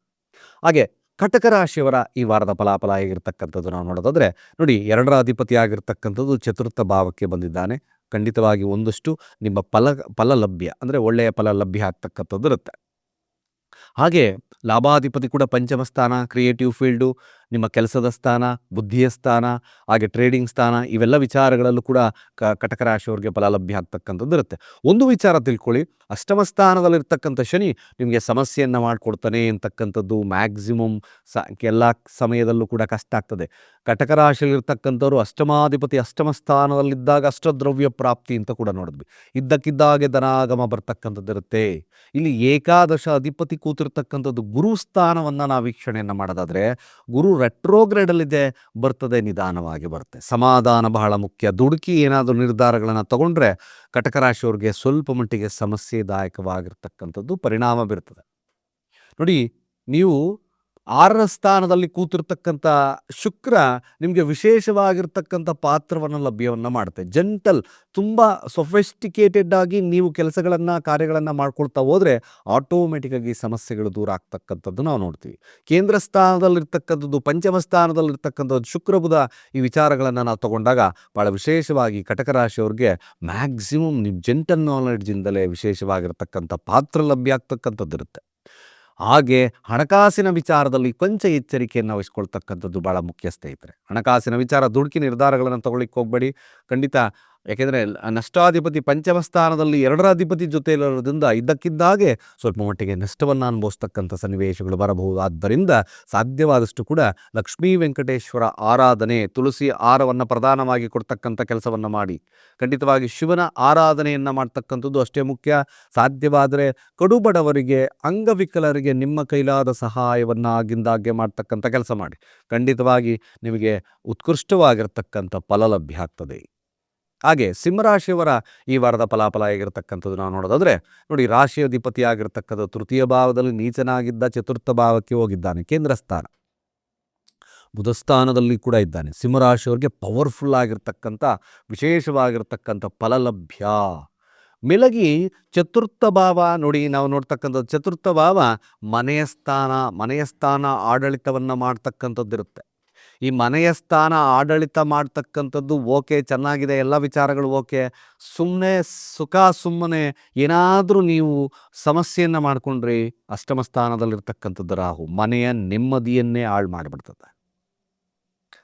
ಹಾಗೆ ಕಟಕ ರಾಶಿಯವರ ಈ ವಾರದ ಫಲಾಫಲ ಆಗಿರ್ತಕ್ಕಂಥದ್ದು ನಾವು ನೋಡೋದಾದರೆ ನೋಡಿ ಎರಡರ ಅಧಿಪತಿಯಾಗಿರ್ತಕ್ಕಂಥದ್ದು ಚತುರ್ಥ ಭಾವಕ್ಕೆ ಬಂದಿದ್ದಾನೆ. ಖಂಡಿತವಾಗಿ ಒಂದಷ್ಟು ನಿಮ್ಮ ಫಲ ಫಲ ಲಭ್ಯ ಅಂದರೆ ಒಳ್ಳೆಯ ಫಲ ಲಭ್ಯ ಆಗ್ತಕ್ಕಂಥದ್ದು ಇರುತ್ತೆ. ಹಾಗೆ ಲಾಭಾಧಿಪತಿ ಕೂಡ ಪಂಚಮ ಸ್ಥಾನ ಕ್ರಿಯೇಟಿವ್ ಫೀಲ್ಡು ನಿಮ್ಮ ಕೆಲಸದ ಸ್ಥಾನ, ಬುದ್ಧಿಯ ಸ್ಥಾನ, ಹಾಗೆ ಟ್ರೇಡಿಂಗ್ ಸ್ಥಾನ, ಇವೆಲ್ಲ ವಿಚಾರಗಳಲ್ಲೂ ಕೂಡ ಕಟಕ ರಾಶಿಯವರಿಗೆ ಫಲ ಲಭ್ಯ ಆಗ್ತಕ್ಕಂಥದ್ದು ಇರುತ್ತೆ. ಒಂದು ವಿಚಾರ ತಿಳ್ಕೊಳ್ಳಿ. ಅಷ್ಟಮ ಸ್ಥಾನದಲ್ಲಿರ್ತಕ್ಕಂಥ ಶನಿ ನಿಮಗೆ ಸಮಸ್ಯೆಯನ್ನು ಮಾಡಿಕೊಡ್ತಾನೆ ಅಂತಕ್ಕಂಥದ್ದು ಮ್ಯಾಕ್ಸಿಮಮ್ ಸ ಎಲ್ಲ ಸಮಯದಲ್ಲೂ ಕೂಡ ಕಷ್ಟ ಆಗ್ತದೆ. ಕಟಕ ರಾಶಿಯಲ್ಲಿರ್ತಕ್ಕಂಥವ್ರು ಅಷ್ಟಮಾಧಿಪತಿ ಅಷ್ಟಮ ಸ್ಥಾನದಲ್ಲಿದ್ದಾಗ ಅಷ್ಟದ್ರವ್ಯ ಪ್ರಾಪ್ತಿ ಅಂತ ಕೂಡ ನೋಡಿದ್ವಿ. ಇದ್ದಕ್ಕಿದ್ದಾಗೆ ಧನಾಗಮ ಬರ್ತಕ್ಕಂಥದ್ದಿರುತ್ತೆ ಇಲ್ಲಿ ಏಕಾದಶ ಅಧಿಪತಿ ಕೂತಿರ್ತಕ್ಕಂಥದ್ದು ಗುರು ಸ್ಥಾನವನ್ನು ನಾವು ವೀಕ್ಷಣೆಯನ್ನು ಮಾಡೋದಾದರೆ ಗುರು ರೆಟ್ರೋಗ್ರೇಡಲ್ಲಿದೆ ಬರ್ತದೆ, ನಿಧಾನವಾಗಿ ಬರುತ್ತೆ. ಸಮಾಧಾನ ಬಹಳ ಮುಖ್ಯ. ದುಡುಕಿ ಏನಾದರೂ ನಿರ್ಧಾರಗಳನ್ನು ತಗೊಂಡ್ರೆ ಕಟಕ ರಾಶಿಯವ್ರಿಗೆ ಸ್ವಲ್ಪ ಮಟ್ಟಿಗೆ ಸಮಸ್ಯೆದಾಯಕವಾಗಿರ್ತಕ್ಕಂಥದ್ದು ಪರಿಣಾಮ ಬೀರ್ತದೆ. ನೋಡಿ, ನೀವು ಆರರ ಸ್ಥಾನದಲ್ಲಿ ಕೂತಿರ್ತಕ್ಕಂಥ ಶುಕ್ರ ನಿಮಗೆ ವಿಶೇಷವಾಗಿರ್ತಕ್ಕಂಥ ಪಾತ್ರವನ್ನು ಲಭ್ಯವನ್ನು ಮಾಡುತ್ತೆ ಜಂಟಲ್ ತುಂಬ ಸೊಫೆಸ್ಟಿಕೇಟೆಡ್ ಆಗಿ ನೀವು ಕೆಲಸಗಳನ್ನು, ಕಾರ್ಯಗಳನ್ನು ಮಾಡ್ಕೊಳ್ತಾ ಹೋದರೆ ಆಟೋಮೆಟಿಕ್ಕಾಗಿ ಸಮಸ್ಯೆಗಳು ದೂರ ಆಗ್ತಕ್ಕಂಥದ್ದು ನಾವು ನೋಡ್ತೀವಿ. ಕೇಂದ್ರ ಸ್ಥಾನದಲ್ಲಿರ್ತಕ್ಕಂಥದ್ದು, ಪಂಚಮ ಸ್ಥಾನದಲ್ಲಿರ್ತಕ್ಕಂಥದ್ದು ಶುಕ್ರ, ಬುಧ ಈ ವಿಚಾರಗಳನ್ನು ನಾವು ತಗೊಂಡಾಗ ಭಾಳ ವಿಶೇಷವಾಗಿ ಕಟಕ ರಾಶಿಯವ್ರಿಗೆ ಮ್ಯಾಕ್ಸಿಮಮ್ ನಿಮ್ಮ ಜೆಂಟಲ್ ನಾಲೆಡ್ಜಿಂದಲೇ ವಿಶೇಷವಾಗಿರ್ತಕ್ಕಂಥ ಪಾತ್ರ ಲಭ್ಯ ಆಗ್ತಕ್ಕಂಥದ್ದು ಇರುತ್ತೆ ಹಾಗೆ ಹಣಕಾಸಿನ ವಿಚಾರದಲ್ಲಿ ಕೊಂಚ ಎಚ್ಚರಿಕೆಯನ್ನು ವಹಿಸ್ಕೊಳ್ತಕ್ಕಂಥದ್ದು ಭಾಳ ಮುಖ್ಯ ಸ್ನೇಹಿತರೆ ಹಣಕಾಸಿನ ವಿಚಾರ, ದುಡುಕಿ ನಿರ್ಧಾರಗಳನ್ನು ತಗೊಳ್ಳಿಕ್ಕೆ ಹೋಗಬೇಡಿ. ಖಂಡಿತ ಯಾಕೆಂದರೆ ನಷ್ಟಾಧಿಪತಿ ಪಂಚಮ ಸ್ಥಾನದಲ್ಲಿ ಎರಡರ ಅಧಿಪತಿ ಜೊತೆ ಇರೋದ್ರಿಂದ ಇದ್ದಕ್ಕಿದ್ದಾಗೆ ಸ್ವಲ್ಪ ಮಟ್ಟಿಗೆ ನಷ್ಟವನ್ನು ಅನುಭವಿಸ್ತಕ್ಕಂಥ ಸನ್ನಿವೇಶಗಳು ಬರಬಹುದು. ಆದ್ದರಿಂದ ಸಾಧ್ಯವಾದಷ್ಟು ಕೂಡ ಲಕ್ಷ್ಮೀ ವೆಂಕಟೇಶ್ವರ ಆರಾಧನೆ, ತುಳಸಿ ಆರವನ್ನು ಪ್ರಧಾನವಾಗಿ ಕೊಡ್ತಕ್ಕಂಥ ಕೆಲಸವನ್ನು ಮಾಡಿ. ಖಂಡಿತವಾಗಿ ಶಿವನ ಆರಾಧನೆಯನ್ನು ಮಾಡ್ತಕ್ಕಂಥದ್ದು ಅಷ್ಟೇ ಮುಖ್ಯ. ಸಾಧ್ಯವಾದರೆ ಕಡುಬಡವರಿಗೆ, ಅಂಗವಿಕಲರಿಗೆ ನಿಮ್ಮ ಕೈಲಾದ ಸಹಾಯವನ್ನು ಆಗಿಂದಾಗೆ ಮಾಡ್ತಕ್ಕಂಥ ಕೆಲಸ ಮಾಡಿ. ಖಂಡಿತವಾಗಿ ನಿಮಗೆ ಉತ್ಕೃಷ್ಟವಾಗಿರ್ತಕ್ಕಂಥ ಫಲ ಲಭ್ಯ ಆಗ್ತದೆ. ಹಾಗೆ ಸಿಂಹರಾಶಿಯವರ ಈ ವಾರದ ಫಲಾಫಲ ಆಗಿರತಕ್ಕಂಥದ್ದು ನಾವು ನೋಡೋದಾದ್ರೆ, ನೋಡಿ ರಾಶಿಯಧಿಪತಿಯಾಗಿರ್ತಕ್ಕಂಥ ತೃತೀಯ ಭಾವದಲ್ಲಿ ನೀಚನಾಗಿದ್ದ ಚತುರ್ಥ ಭಾವಕ್ಕೆ ಹೋಗಿದ್ದಾನೆ ಕೇಂದ್ರ ಸ್ಥಾನ ಬುಧಸ್ಥಾನದಲ್ಲಿ ಕೂಡ ಇದ್ದಾನೆ. ಸಿಂಹರಾಶಿಯವರಿಗೆ ಪವರ್ಫುಲ್ ಆಗಿರ್ತಕ್ಕಂಥ, ವಿಶೇಷವಾಗಿರ್ತಕ್ಕಂಥ ಫಲಲಭ್ಯ. ಮೆಲಗಿ ಚತುರ್ಥ ಭಾವ ನೋಡಿ ನಾವು ನೋಡ್ತಕ್ಕಂಥದ್ದು, ಚತುರ್ಥ ಭಾವ ಮನೆಯ ಸ್ಥಾನ ಮನೆಯ ಸ್ಥಾನ ಆಡಳಿತವನ್ನು ಮಾಡ್ತಕ್ಕಂಥದ್ದಿರುತ್ತೆ. ಈ ಮನೆಯ ಸ್ಥಾನ ಆಡಳಿತ ಮಾಡ್ತಕ್ಕಂಥದ್ದು ಓಕೆ, ಚೆನ್ನಾಗಿದೆ, ಎಲ್ಲ ವಿಚಾರಗಳು ಓಕೆ. ಸುಮ್ಮನೆ ಸುಖ ಸುಮ್ಮನೆ ಏನಾದರೂ ನೀವು ಸಮಸ್ಯೆಯನ್ನು ಮಾಡಿಕೊಂಡ್ರಿ ಅಷ್ಟಮ ಸ್ಥಾನದಲ್ಲಿರ್ತಕ್ಕಂಥದ್ದು ರಾಹು. ಮನೆಯ ನೆಮ್ಮದಿಯನ್ನೇ ಹಾಳು ಮಾಡಿಬಿಡ್ತದೆ.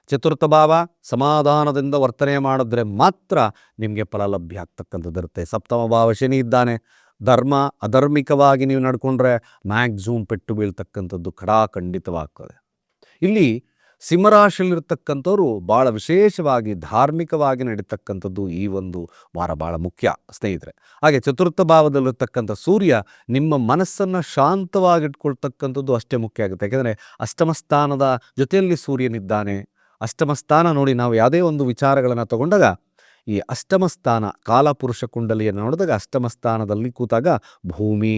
ಚತುರ್ಥ ಭಾವ, ಸಮಾಧಾನದಿಂದ ವರ್ತನೆ ಮಾಡಿದ್ರೆ ಮಾತ್ರ ನಿಮಗೆ ಫಲ ಲಭ್ಯ ಆಗ್ತಕ್ಕಂಥದ್ದಿರುತ್ತೆ ಸಪ್ತಮ ಭಾವ ಶನಿ ಇದ್ದಾನೆ. ಧರ್ಮ ಅಧರ್ಮಿಕವಾಗಿ ನೀವು ನಡ್ಕೊಂಡ್ರೆ ಮ್ಯಾಕ್ಸಿಮಮ್ ಪೆಟ್ಟು ಬೀಳ್ತಕ್ಕಂಥದ್ದು ಖಡಾಖಂಡಿತವಾಗ್ತದೆ. ಇಲ್ಲಿ ಸಿಂಹರಾಶಿಯಲ್ಲಿರ್ತಕ್ಕಂಥವ್ರು ಭಾಳ ವಿಶೇಷವಾಗಿ ಧಾರ್ಮಿಕವಾಗಿ ನಡೀತಕ್ಕಂಥದ್ದು ಈ ಒಂದು ವಾರ ಭಾಳ ಮುಖ್ಯ, ಸ್ನೇಹಿತರೆ. ಹಾಗೆ ಚತುರ್ಥ ಭಾವದಲ್ಲಿರ್ತಕ್ಕಂಥ ಸೂರ್ಯ ನಿಮ್ಮ ಮನಸ್ಸನ್ನು ಶಾಂತವಾಗಿಟ್ಕೊಳ್ತಕ್ಕಂಥದ್ದು ಅಷ್ಟೇ ಮುಖ್ಯ ಆಗುತ್ತೆ. ಯಾಕೆಂದರೆ ಅಷ್ಟಮ ಸ್ಥಾನದ ಜೊತೆಯಲ್ಲಿ ಸೂರ್ಯನಿದ್ದಾನೆ. ಅಷ್ಟಮ ಸ್ಥಾನ ನೋಡಿ ನಾವು ಯಾವುದೇ ಒಂದು ವಿಚಾರಗಳನ್ನು ತಗೊಂಡಾಗ ಈ ಅಷ್ಟಮ ಸ್ಥಾನ, ಕಾಲಪುರುಷ ಕುಂಡಲಿಯನ್ನು ನೋಡಿದಾಗ ಅಷ್ಟಮ ಸ್ಥಾನದಲ್ಲಿ ಕೂತಾಗ ಭೂಮಿ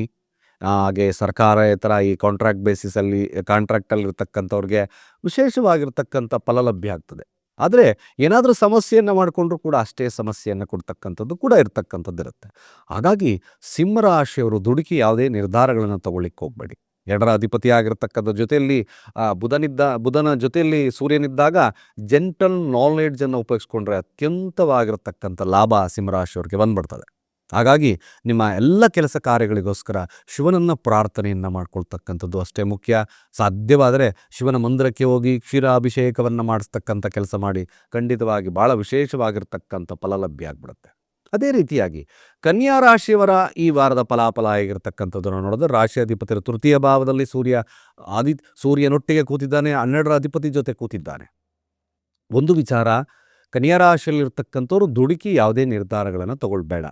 ಹಾಗೆ ಸರ್ಕಾರೇತರ ಈ ಕಾಂಟ್ರಾಕ್ಟ್ ಬೇಸಿಸಲ್ಲಿ ಕಾಂಟ್ರಾಕ್ಟಲ್ಲಿ ಇರ್ತಕ್ಕಂಥವ್ರಿಗೆ ವಿಶೇಷವಾಗಿರ್ತಕ್ಕಂಥ ಫಲ ಲಭ್ಯ ಆಗ್ತದೆ. ಆದರೆ ಏನಾದರೂ ಸಮಸ್ಯೆಯನ್ನು ಮಾಡಿಕೊಂಡ್ರೂ ಕೂಡ ಅಷ್ಟೇ ಸಮಸ್ಯೆಯನ್ನು ಕೊಡ್ತಕ್ಕಂಥದ್ದು ಕೂಡ ಇರ್ತಕ್ಕಂಥದ್ದು ಇರುತ್ತೆ ಹಾಗಾಗಿ ಸಿಂಹರಾಶಿಯವರು ದುಡುಕಿ ಯಾವುದೇ ನಿರ್ಧಾರಗಳನ್ನು ತಗೊಳ್ಳಿಕ್ಕೆ ಹೋಗಬೇಡಿ. ಎರಡರ ಅಧಿಪತಿ ಆಗಿರ್ತಕ್ಕಂಥ ಜೊತೆಯಲ್ಲಿ ಬುಧನಿದ್ದ, ಬುಧನ ಜೊತೆಯಲ್ಲಿ ಸೂರ್ಯನಿದ್ದಾಗ ಜೆಂಟಲ್ ನಾಲೆಡ್ಜನ್ನು ಉಪಯೋಗಿಸ್ಕೊಂಡ್ರೆ ಅತ್ಯಂತವಾಗಿರ್ತಕ್ಕಂಥ ಲಾಭ ಸಿಂಹರಾಶಿಯವ್ರಿಗೆ ಬಂದ್ಬಿಡ್ತದೆ. ಹಾಗಾಗಿ ನಿಮ್ಮ ಎಲ್ಲ ಕೆಲಸ ಕಾರ್ಯಗಳಿಗೋಸ್ಕರ ಶಿವನನ್ನು ಪ್ರಾರ್ಥನೆಯನ್ನು ಮಾಡ್ಕೊಳ್ತಕ್ಕಂಥದ್ದು ಅಷ್ಟೇ ಮುಖ್ಯ. ಸಾಧ್ಯವಾದರೆ ಶಿವನ ಮಂದಿರಕ್ಕೆ ಹೋಗಿ ಕ್ಷೀರಾಭಿಷೇಕವನ್ನು ಮಾಡಿಸ್ತಕ್ಕಂಥ ಕೆಲಸ ಮಾಡಿ ಖಂಡಿತವಾಗಿ ಭಾಳ ವಿಶೇಷವಾಗಿರ್ತಕ್ಕಂಥ ಫಲ ಲಭ್ಯ ಆಗ್ಬಿಡುತ್ತೆ. ಅದೇ ರೀತಿಯಾಗಿ ಕನ್ಯಾ ರಾಶಿಯವರ ಈ ವಾರದ ಫಲಾಫಲ ಆಗಿರ್ತಕ್ಕಂಥದ್ದನ್ನು ನೋಡಿದ್ರೆ ರಾಶಿ ಅಧಿಪತಿಯರ ತೃತೀಯ ಭಾವದಲ್ಲಿ ಸೂರ್ಯ ಆದಿ ಸೂರ್ಯನೊಟ್ಟಿಗೆ ಕೂತಿದ್ದಾನೆ, ಹನ್ನೆರಡರ ಅಧಿಪತಿ ಜೊತೆ ಕೂತಿದ್ದಾನೆ. ಒಂದು ವಿಚಾರ, ಕನ್ಯಾ ರಾಶಿಯಲ್ಲಿರ್ತಕ್ಕಂಥವ್ರು ದುಡುಕಿ ಯಾವುದೇ ನಿರ್ಧಾರಗಳನ್ನು ತಗೊಳ್ಬೇಡ.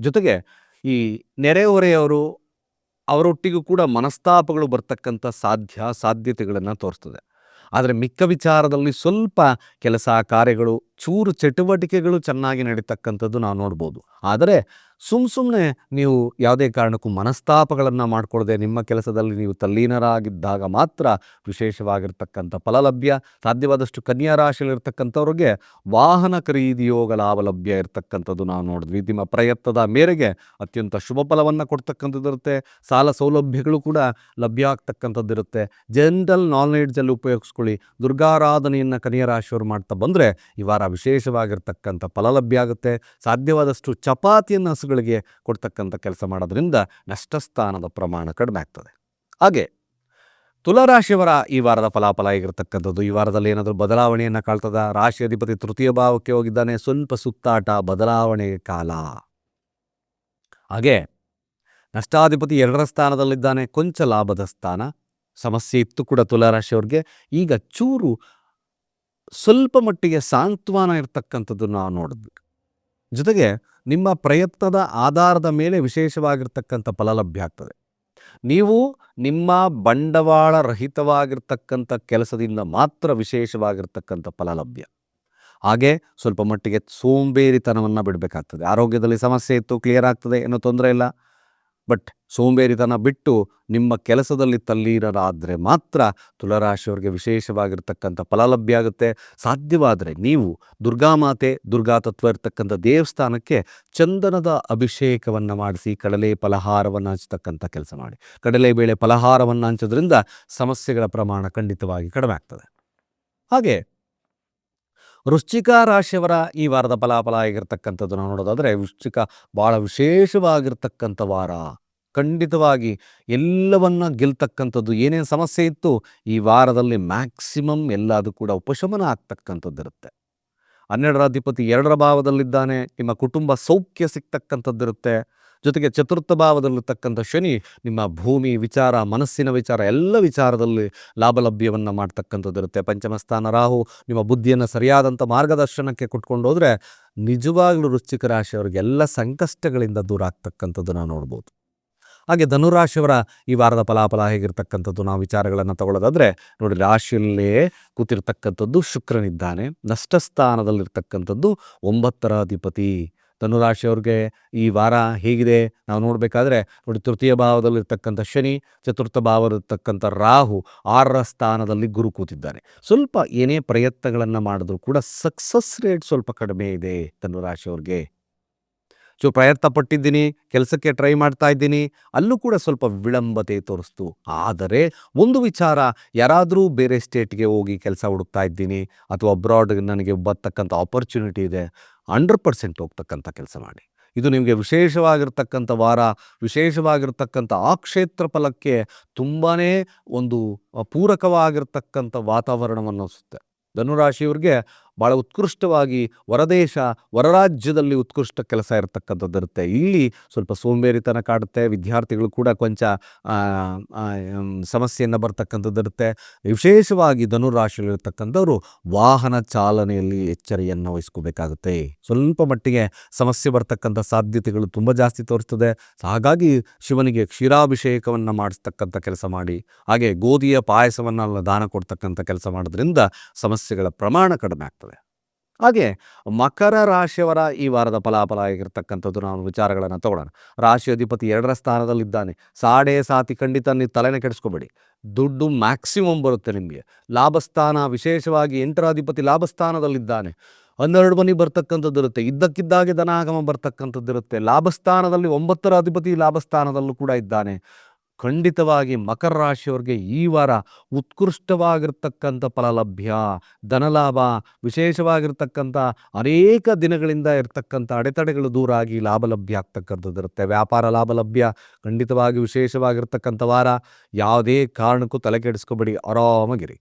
ಜೊತೆಗೆ ಈ ನೆರೆಹೊರೆಯವರು ಅವರೊಟ್ಟಿಗೂ ಕೂಡ ಮನಸ್ತಾಪಗಳು ಬರ್ತಕ್ಕಂಥ ಸಾಧ್ಯ, ಸಾಧ್ಯತೆಗಳನ್ನು ತೋರಿಸ್ತದೆ. ಆದರೆ ಮಿಕ್ಕ ವಿಚಾರದಲ್ಲಿ ಸ್ವಲ್ಪ ಕೆಲಸ ಕಾರ್ಯಗಳು, ಚೂರು ಚಟುವಟಿಕೆಗಳು ಚೆನ್ನಾಗಿ ನಡೀತಕ್ಕಂಥದ್ದು ನಾವು ನೋಡ್ಬೋದು. ಆದರೆ ಸುಮ್ ಸುಮ್ಮನೆ ನೀವು ಯಾವುದೇ ಕಾರಣಕ್ಕೂ ಮನಸ್ತಾಪಗಳನ್ನು ಮಾಡಿಕೊಳ್ಳದೆ ನಿಮ್ಮ ಕೆಲಸದಲ್ಲಿ ನೀವು ತಲ್ಲೀನರಾಗಿದ್ದಾಗ ಮಾತ್ರ ವಿಶೇಷವಾಗಿರ್ತಕ್ಕಂಥ ಫಲ ಲಭ್ಯ ಸಾಧ್ಯವಾದಷ್ಟು ಕನ್ಯಾ ರಾಶಿಯಲ್ಲಿರ್ತಕ್ಕಂಥವ್ರಿಗೆ ವಾಹನ ಖರೀದಿ ಯೋಗ ಲಾಭ ಲಭ್ಯ ಇರತಕ್ಕಂಥದ್ದು ನಾವು ನೋಡಿದ್ವಿ. ನಿಮ್ಮ ಪ್ರಯತ್ನದ ಮೇರೆಗೆ ಅತ್ಯಂತ ಶುಭ ಫಲವನ್ನು ಕೊಡ್ತಕ್ಕಂಥದ್ದು ಇರುತ್ತೆ ಸಾಲ ಸೌಲಭ್ಯಗಳು ಕೂಡ ಲಭ್ಯ ಆಗ್ತಕ್ಕಂಥದ್ದು ಇರುತ್ತೆ ಜನರಲ್ ನಾಲೆಡ್ಜಲ್ಲಿ ಉಪಯೋಗಿಸ್ಕೊಳ್ಳಿ. ದುರ್ಗಾರಾಧನೆಯನ್ನು ಕನ್ಯಾ ರಾಶಿಯವರು ಮಾಡ್ತಾ ಬಂದರೆ ಈ ವಾರ ವಿಶೇಷವಾಗಿರ್ತಕ್ಕಂಥ ಫಲ ಲಭ್ಯ ಆಗುತ್ತೆ. ಸಾಧ್ಯವಾದಷ್ಟು ಚಪಾತಿಯನ್ನು ಹಸುಗಳಿಗೆ ಕೊಡ್ತಕ್ಕಂಥ ಕೆಲಸ ಮಾಡೋದ್ರಿಂದ ನಷ್ಟಸ್ಥಾನದ ಪ್ರಮಾಣ ಕಡಿಮೆ ಆಗ್ತದೆ. ಹಾಗೆ ತುಲಾರಾಶಿಯವರ ಈ ವಾರದ ಫಲಾಫಲ ಆಗಿರತಕ್ಕಂಥದ್ದು, ಈ ವಾರದಲ್ಲಿ ಏನಾದರೂ ಬದಲಾವಣೆಯನ್ನು ಕಾಳ್ತದ ರಾಶಿ ಅಧಿಪತಿ ತೃತೀಯ ಭಾವಕ್ಕೆ ಹೋಗಿದ್ದಾನೆ, ಸ್ವಲ್ಪ ಸುತ್ತಾಟ, ಬದಲಾವಣೆ ಕಾಲ. ಹಾಗೆ ನಷ್ಟಾಧಿಪತಿ ಎರಡರ ಸ್ಥಾನದಲ್ಲಿದ್ದಾನೆ, ಕೊಂಚ ಲಾಭದ ಸ್ಥಾನ. ಸಮಸ್ಯೆ ಇತ್ತು ಕೂಡ ತುಲಾರಾಶಿಯವ್ರಿಗೆ. ಈಗ ಚೂರು ಸ್ವಲ್ಪ ಮಟ್ಟಿಗೆ ಸಾಂತ್ವನ ಇರತಕ್ಕಂಥದ್ದು ನಾವು ನೋಡಿದ್ವಿ. ಜೊತೆಗೆ ನಿಮ್ಮ ಪ್ರಯತ್ನದ ಆಧಾರದ ಮೇಲೆ ವಿಶೇಷವಾಗಿರ್ತಕ್ಕಂಥ ಫಲ ಲಭ್ಯ ಆಗ್ತದೆ. ನೀವು ನಿಮ್ಮ ಬಂಡವಾಳ ರಹಿತವಾಗಿರ್ತಕ್ಕಂಥ ಕೆಲಸದಿಂದ ಮಾತ್ರ ವಿಶೇಷವಾಗಿರ್ತಕ್ಕಂಥ ಫಲ ಲಭ್ಯ. ಹಾಗೆ ಸ್ವಲ್ಪ ಮಟ್ಟಿಗೆ ಸೋಂಬೇರಿತನವನ್ನು ಬಿಡಬೇಕಾಗ್ತದೆ. ಆರೋಗ್ಯದಲ್ಲಿ ಸಮಸ್ಯೆ ಇತ್ತು ಕ್ಲಿಯರ್ ಆಗ್ತದೆ, ಏನೋ ತೊಂದರೆ ಇಲ್ಲ. ಬಟ್ ಸೋಂಬೇರಿತನ ಬಿಟ್ಟು ನಿಮ್ಮ ಕೆಲಸದಲ್ಲಿ ತಲ್ಲೀನರಾದರೆ ಮಾತ್ರ ತುಳರಾಶಿಯವರಿಗೆ ವಿಶೇಷವಾಗಿರ್ತಕ್ಕಂಥ ಫಲ ಲಭ್ಯ ಆಗುತ್ತೆ. ಸಾಧ್ಯವಾದರೆ ನೀವು ದುರ್ಗಾಮಾತೆ ದುರ್ಗಾ ತತ್ವ ಇರ್ತಕ್ಕಂಥ ದೇವಸ್ಥಾನಕ್ಕೆ ಚಂದನದ ಅಭಿಷೇಕವನ್ನು ಮಾಡಿಸಿ, ಕಡಲೆ ಫಲಹಾರವನ್ನು ಹಂಚತಕ್ಕಂಥ ಕೆಲಸ ಮಾಡಿ. ಕಡಲೆಬೇಳೆ ಫಲಹಾರವನ್ನು ಹಂಚೋದ್ರಿಂದ ಸಮಸ್ಯೆಗಳ ಪ್ರಮಾಣ ಖಂಡಿತವಾಗಿ ಕಡಿಮೆ ಆಗ್ತದೆ. ಹಾಗೆ ವೃಶ್ಚಿಕ ರಾಶಿಯವರ ಈ ವಾರದ ಫಲಾಫಲ ಆಗಿರ್ತಕ್ಕಂಥದ್ದು ನಾವು ನೋಡೋದಾದರೆ ವೃಶ್ಚಿಕ ಭಾಳ ವಿಶೇಷವಾಗಿರ್ತಕ್ಕಂಥ ವಾರ. ಖಂಡಿತವಾಗಿ ಎಲ್ಲವನ್ನ ಗೆಲ್ತಕ್ಕಂಥದ್ದು, ಏನೇನು ಸಮಸ್ಯೆ ಇತ್ತು ಈ ವಾರದಲ್ಲಿ ಮ್ಯಾಕ್ಸಿಮಮ್ ಎಲ್ಲದು ಕೂಡ ಉಪಶಮನ ಆಗ್ತಕ್ಕಂಥದ್ದಿರುತ್ತೆ ಹನ್ನೆರಡರ ಅಧಿಪತಿ ಎರಡರ ಭಾವದಲ್ಲಿದ್ದಾನೆ, ನಿಮ್ಮ ಕುಟುಂಬ ಸೌಖ್ಯ ಸಿಗ್ತಕ್ಕಂಥದ್ದಿರುತ್ತೆ ಜೊತೆಗೆ ಚತುರ್ಥ ಭಾವದಲ್ಲಿರ್ತಕ್ಕಂಥ ಶನಿ ನಿಮ್ಮ ಭೂಮಿ, ವಿಚಾರ, ಮನಸ್ಸಿನ ವಿಚಾರ, ಎಲ್ಲ ವಿಚಾರದಲ್ಲಿ ಲಾಭಲಭ್ಯವನ್ನು ಮಾಡ್ತಕ್ಕಂಥದ್ದಿರುತ್ತೆ. ಪಂಚಮಸ್ಥಾನ ರಾಹು ನಿಮ್ಮ ಬುದ್ಧಿಯನ್ನು ಸರಿಯಾದಂಥ ಮಾರ್ಗದರ್ಶನಕ್ಕೆ ಕೊಟ್ಕೊಂಡು ಹೋದರೆ ನಿಜವಾಗ್ಲೂ ವೃಶ್ಚಿಕ ರಾಶಿಯವರಿಗೆ ಎಲ್ಲ ಸಂಕಷ್ಟಗಳಿಂದ ದೂರ ಆಗ್ತಕ್ಕಂಥದ್ದು ನಾವು ನೋಡ್ಬೋದು. ಹಾಗೆ ಧನುರಾಶಿಯವರ ಈ ವಾರದ ಫಲಾಫಲ ಹೇಗಿರ್ತಕ್ಕಂಥದ್ದು ನಾವು ವಿಚಾರಗಳನ್ನು ತಗೊಳ್ಳೋದಾದ್ರೆ ನೋಡಿ ರಾಶಿಯಲ್ಲೇ ಕೂತಿರ್ತಕ್ಕಂಥದ್ದು ಶುಕ್ರನಿದ್ದಾನೆ. ನಷ್ಟಸ್ಥಾನದಲ್ಲಿರ್ತಕ್ಕಂಥದ್ದು ಒಂಬತ್ತರ ಅಧಿಪತಿ. ಧನುರಾಶಿಯವ್ರಿಗೆ ಈ ವಾರ ಹೇಗಿದೆ? ನಾವು ನೋಡಬೇಕಾದ್ರೆ, ನೋಡಿ ತೃತೀಯ ಭಾವದಲ್ಲಿರ್ತಕ್ಕಂಥ ಶನಿ, ಚತುರ್ಥ ಭಾವದಲ್ಲಿರ್ತಕ್ಕಂಥ ರಾಹು ಆರರ ಸ್ಥಾನದಲ್ಲಿ ಗುರು ಕೂತಿದ್ದಾನೆ ಸ್ವಲ್ಪ ಏನೇ ಪ್ರಯತ್ನಗಳನ್ನು ಮಾಡಿದ್ರು ಕೂಡ ಸಕ್ಸಸ್ ರೇಟ್ ಸ್ವಲ್ಪ ಕಡಿಮೆ ಇದೆ ಧನುರಾಶಿಯವ್ರಿಗೆ. ಸೊ ಪ್ರಯತ್ನ ಪಟ್ಟಿದ್ದೀನಿ, ಕೆಲಸಕ್ಕೆ ಟ್ರೈ ಮಾಡ್ತಾ ಇದ್ದೀನಿ, ಅಲ್ಲೂ ಕೂಡ ಸ್ವಲ್ಪ ವಿಳಂಬತೆ ತೋರಿಸ್ತು. ಆದರೆ, ಒಂದು ವಿಚಾರ, ಯಾರಾದರೂ ಬೇರೆ ಸ್ಟೇಟ್ಗೆ ಹೋಗಿ ಕೆಲಸ ಹುಡುಕ್ತಾ ಇದ್ದೀನಿ, ಅಥವಾ ಅಬ್ರಾಡ್ ನನಗೆ ಬರ್ತಕ್ಕಂಥ ಆಪರ್ಚುನಿಟಿ ಇದೆ ಹಂಡ್ರೆಡ್ ಪರ್ಸೆಂಟ್ ಹೋಗ್ತಕ್ಕಂಥ ಕೆಲಸ ಮಾಡಿ. ಇದು ನಿಮಗೆ ವಿಶೇಷವಾಗಿರ್ತಕ್ಕಂಥ ವಾರ, ವಿಶೇಷವಾಗಿರ್ತಕ್ಕಂಥ ಆ ಕ್ಷೇತ್ರ ಫಲಕ್ಕೆ ತುಂಬಾ ಒಂದು ಪೂರಕವಾಗಿರ್ತಕ್ಕಂಥ ವಾತಾವರಣವನ್ನು ಅನಿಸುತ್ತೆ. ಧನುರಾಶಿಯವ್ರಿಗೆ ಭಾಳ ಉತ್ಕೃಷ್ಟವಾಗಿ ಹೊರದೇಶ ಹೊರರಾಜ್ಯದಲ್ಲಿ ಉತ್ಕೃಷ್ಟ ಕೆಲಸ ಇರತಕ್ಕಂಥದ್ದು ಇರುತ್ತೆ. ಇಲ್ಲಿ ಸ್ವಲ್ಪ ಸೋಂಬೇರಿತನ ಕಾಡುತ್ತೆ, ವಿದ್ಯಾರ್ಥಿಗಳು ಕೂಡ ಕೊಂಚ ಸಮಸ್ಯೆಯನ್ನು ಬರ್ತಕ್ಕಂಥದ್ದು ಇರುತ್ತೆ. ವಿಶೇಷವಾಗಿ ಧನುರಾಶಿಯಲ್ಲಿರ್ತಕ್ಕಂಥವ್ರು ವಾಹನ ಚಾಲನೆಯಲ್ಲಿ ಎಚ್ಚರಿಯನ್ನು ವಹಿಸ್ಕೋಬೇಕಾಗುತ್ತೆ. ಸ್ವಲ್ಪ ಮಟ್ಟಿಗೆ ಸಮಸ್ಯೆ ಬರ್ತಕ್ಕಂಥ ಸಾಧ್ಯತೆಗಳು ತುಂಬ ಜಾಸ್ತಿ ತೋರಿಸ್ತದೆ. ಹಾಗಾಗಿ ಶಿವನಿಗೆ ಕ್ಷೀರಾಭಿಷೇಕವನ್ನು ಮಾಡಿಸ್ತಕ್ಕಂಥ ಕೆಲಸ ಮಾಡಿ, ಹಾಗೆ ಗೋಧಿಯ ಪಾಯಸವನ್ನು ದಾನ ಕೊಡ್ತಕ್ಕಂಥ ಕೆಲಸ ಮಾಡೋದ್ರಿಂದ ಸಮಸ್ಯೆಗಳ ಪ್ರಮಾಣ ಕಡಿಮೆ ಆಗ್ತದೆ. ಹಾಗೆ ಮಕರ ರಾಶಿಯವರ ಈ ವಾರದ ಫಲಾಫಲ ಆಗಿರ್ತಕ್ಕಂಥದ್ದು ನಾವು ವಿಚಾರಗಳನ್ನು ತಗೊಳ್ಳೋಣ. ರಾಶಿ ಅಧಿಪತಿ ಎರಡರ ಸ್ಥಾನದಲ್ಲಿದ್ದಾನೆ. ಸಾಡೆ ಸಾತಿ ಖಂಡಿತ ನೀವು ತಲೆನೇ ಕೆಡಿಸ್ಕೋಬೇಡಿ. ದುಡ್ಡು ಮ್ಯಾಕ್ಸಿಮಮ್ ಬರುತ್ತೆ ನಿಮಗೆ. ಲಾಭಸ್ಥಾನ ವಿಶೇಷವಾಗಿ ಎಂಟರ ಅಧಿಪತಿ ಲಾಭಸ್ಥಾನದಲ್ಲಿದ್ದಾನೆ. ಹನ್ನೆರಡು ಮನೆ ಬರ್ತಕ್ಕಂಥದ್ದು ಇರುತ್ತೆ. ಇದ್ದಕ್ಕಿದ್ದಾಗೆ ಧನಾಗಮ ಬರ್ತಕ್ಕಂಥದ್ದು ಇರುತ್ತೆ. ಲಾಭಸ್ಥಾನದಲ್ಲಿ ಒಂಬತ್ತರ ಅಧಿಪತಿ ಲಾಭಸ್ಥಾನದಲ್ಲೂ ಕೂಡ ಇದ್ದಾನೆ. ಖಂಡಿತವಾಗಿ ಮಕರ ರಾಶಿಯವ್ರಿಗೆ ಈ ವಾರ ಉತ್ಕೃಷ್ಟವಾಗಿರ್ತಕ್ಕಂಥ ಫಲ ಲಭ್ಯ ಧನಲಾಭ, ವಿಶೇಷವಾಗಿರ್ತಕ್ಕಂಥ ಅನೇಕ ದಿನಗಳಿಂದ ಇರ್ತಕ್ಕಂಥ ಅಡೆತಡೆಗಳು ದೂರ ಆಗಿ ಲಾಭ ಲಭ್ಯ ಆಗ್ತಕ್ಕಂಥದ್ದು ಇರುತ್ತೆ. ವ್ಯಾಪಾರ ಲಾಭ ಲಭ್ಯ ಖಂಡಿತವಾಗಿ ವಿಶೇಷವಾಗಿರ್ತಕ್ಕಂಥ ವಾರ. ಯಾವುದೇ ಕಾರಣಕ್ಕೂ ತಲೆ ಕೆಡಿಸ್ಕೊಬೇಡಿ, ಆರಾಮಾಗಿರಿ.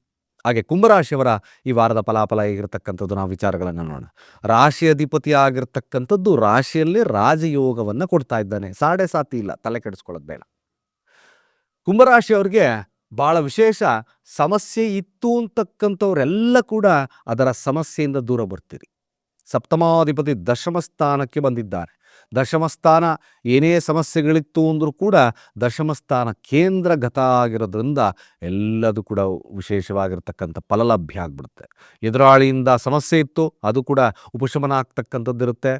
ಹಾಗೆ ಕುಂಭರಾಶಿಯವರ ಈ ವಾರದ ಫಲಾಫಲ ಹೇಗಿರ್ತಕ್ಕಂಥದ್ದು ನಾವು ವಿಚಾರಗಳನ್ನು ನೋಡೋಣ. ರಾಶಿ ಅಧಿಪತಿ ಆಗಿರ್ತಕ್ಕಂಥದ್ದು ರಾಶಿಯಲ್ಲಿ ರಾಜಯೋಗವನ್ನು ಕೊಡ್ತಾ ಇದ್ದಾನೆ. ಸಾಡೆ ಸಾತಿ ಇಲ್ಲ, ತಲೆ ಕೆಡಿಸ್ಕೊಳ್ಳೋದು ಬೇಡ. ಕುಂಭರಾಶಿಯವ್ರಿಗೆ ಭಾಳ ವಿಶೇಷ ಸಮಸ್ಯೆ ಇತ್ತು ಅಂತಕ್ಕಂಥವರೆಲ್ಲ ಕೂಡ ಅದರ ಸಮಸ್ಯೆಯಿಂದ ದೂರ ಬರ್ತೀರಿ. ಸಪ್ತಮಾಧಿಪತಿ ದಶಮ ಸ್ಥಾನಕ್ಕೆ ಬಂದಿದ್ದಾರೆ. ದಶಮಸ್ಥಾನ ಏನೇ ಸಮಸ್ಯೆಗಳಿತ್ತು ಅಂದರೂ ಕೂಡ ದಶಮಸ್ಥಾನ ಸ್ಥಾನ ಕೇಂದ್ರಗತ ಆಗಿರೋದ್ರಿಂದ ಎಲ್ಲದೂ ಕೂಡ ವಿಶೇಷವಾಗಿರ್ತಕ್ಕಂಥ ಫಲಲಭ್ಯ ಆಗ್ಬಿಡುತ್ತೆ. ಎದುರಾಳಿಯಿಂದ ಸಮಸ್ಯೆ ಇತ್ತು ಅದು ಕೂಡ ಉಪಶಮನ ಆಗ್ತಕ್ಕಂಥದ್ದಿರುತ್ತೆ.